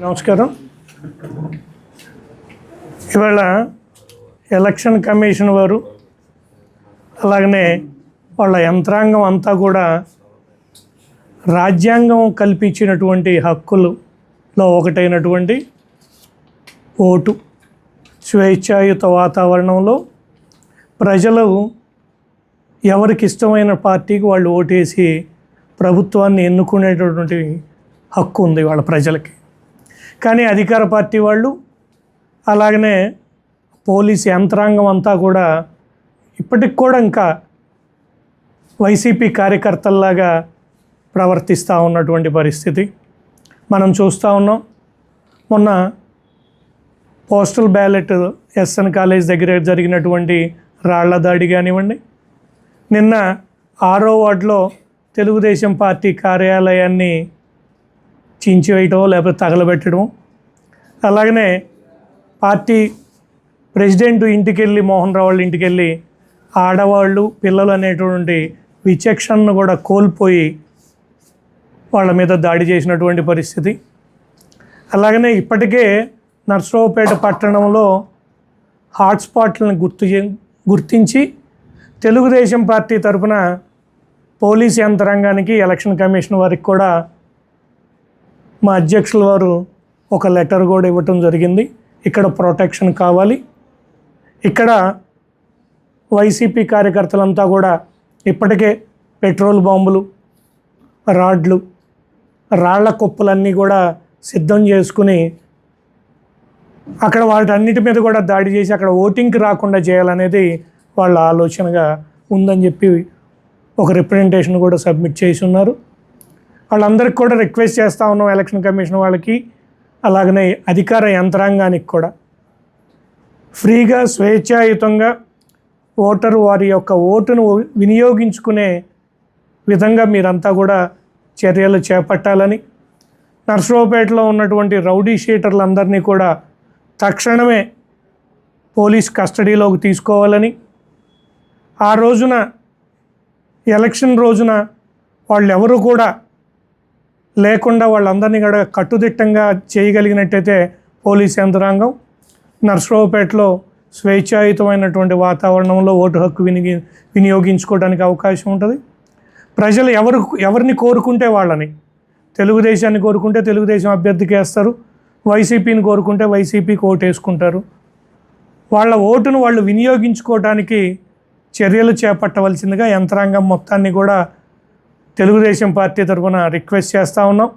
నమస్కారం. ఇవాళ election commission వారు అలాగనే వాళ్ళ యంత్రాంగం అంతా కూడా రాజ్యాంగం కల్పించినటువంటి హక్కులలో ఒకటైనటువంటి ఓటు స్వేచ్ఛాయుత వాతావరణంలో ప్రజలు ఎవరికి ఇష్టమైన పార్టీకి వాళ్ళు ఓటేసి ప్రభుత్వాన్ని ఎన్నుకునేటటువంటి హక్కు ఉంది వాళ్ళ ప్రజలకి. కానీ అధికార పార్టీ వాళ్ళు అలాగనే పోలీస్ యంత్రాంగం అంతా కూడా ఇప్పటికి కూడా ఇంకా వైసీపీ కార్యకర్తల్లాగా ప్రవర్తిస్తూ ఉన్నటువంటి పరిస్థితి. మనం చూస్తూ ఉన్నాం. మొన్న పోస్టల్ బ్యాలెట్ ఎస్ఎన్ కాలేజ్ దగ్గర జరిగినటువంటి రాళ్ళ దాడి కానివ్వండి. నిన్న ఆరో వార్డులో తెలుగుదేశం పార్టీ కార్యాలయాన్ని చించివేయటం లేకపోతే తగలబెట్టడం అలాగనే పార్టీ ప్రెసిడెంట్ ఇంటికి వెళ్ళి మోహన్ రావు వాళ్ళ ఇంటికి వెళ్ళి ఆడవాళ్ళు పిల్లలు అనేటువంటి విచక్షణను కూడా కోల్పోయి వాళ్ళ మీద దాడి చేసినటువంటి పరిస్థితి. అలాగనే ఇప్పటికే నర్సరావుపేట పట్టణంలో హాట్స్పాట్లను గుర్తు చే గుర్తించి తెలుగుదేశం పార్టీ తరఫున పోలీస్ యంత్రాంగానికి ఎలక్షన్ కమిషన్ వారికి కూడా మా అధ్యక్షుల వారు ఒక లెటర్ కూడా ఇవ్వటం జరిగింది. ఇక్కడ ప్రొటెక్షన్ కావాలి. ఇక్కడ వైసీపీ కార్యకర్తలంతా కూడా ఇప్పటికే పెట్రోల్ బాంబులు రాడ్లు రాళ్ళ కుప్పలన్నీ కూడా సిద్ధం చేసుకుని అక్కడ వాటన్నిటి మీద కూడా దాడి చేసి అక్కడ ఓటింగ్కి రాకుండా చేయాలనేది వాళ్ళ ఆలోచనగా ఉందని చెప్పి ఒక రిప్రజెంటేషన్ కూడా సబ్మిట్ చేసి ఉన్నారు వాళ్ళందరికీ కూడా రిక్వెస్ట్ చేస్తూ ఉన్నాం ఎలక్షన్ కమిషన్ వాళ్ళకి అలాగనే అధికార యంత్రాంగానికి కూడా. ఫ్రీగా స్వేచ్ఛాయుతంగా ఓటరు వారి యొక్క ఓటును వినియోగించుకునే విధంగా మీరంతా కూడా చర్యలు చేపట్టాలని. నర్సరావుపేటలో ఉన్నటువంటి రౌడీ షీటర్లందరినీ కూడా తక్షణమే పోలీస్ కస్టడీలోకి తీసుకోవాలని ఆ రోజున ఎలక్షన్ రోజున వాళ్ళెవరూ కూడా లేకుండా వాళ్ళందరినీ కూడా కట్టుదిట్టంగా చేయగలిగినట్టయితే పోలీస్ యంత్రాంగం నర్సరావుపేటలో స్వేచ్ఛాయుతమైనటువంటి వాతావరణంలో ఓటు హక్కు వినిగి వినియోగించుకోవడానికి అవకాశం ఉంటుంది. ప్రజలు ఎవరు ఎవరిని కోరుకుంటే వాళ్ళని తెలుగుదేశాన్ని కోరుకుంటే తెలుగుదేశం అభ్యర్థికి వేస్తారు వైసీపీని కోరుకుంటే వైసీపీకి ఓటు వేసుకుంటారు వాళ్ళ ఓటును వాళ్ళు వినియోగించుకోవడానికి చర్యలు చేపట్టవలసిందిగా యంత్రాంగం మొత్తాన్ని కూడా తెలుగుదేశం పార్టీ తరఫున రిక్వెస్ట్ చేస్తూ ఉన్నాం.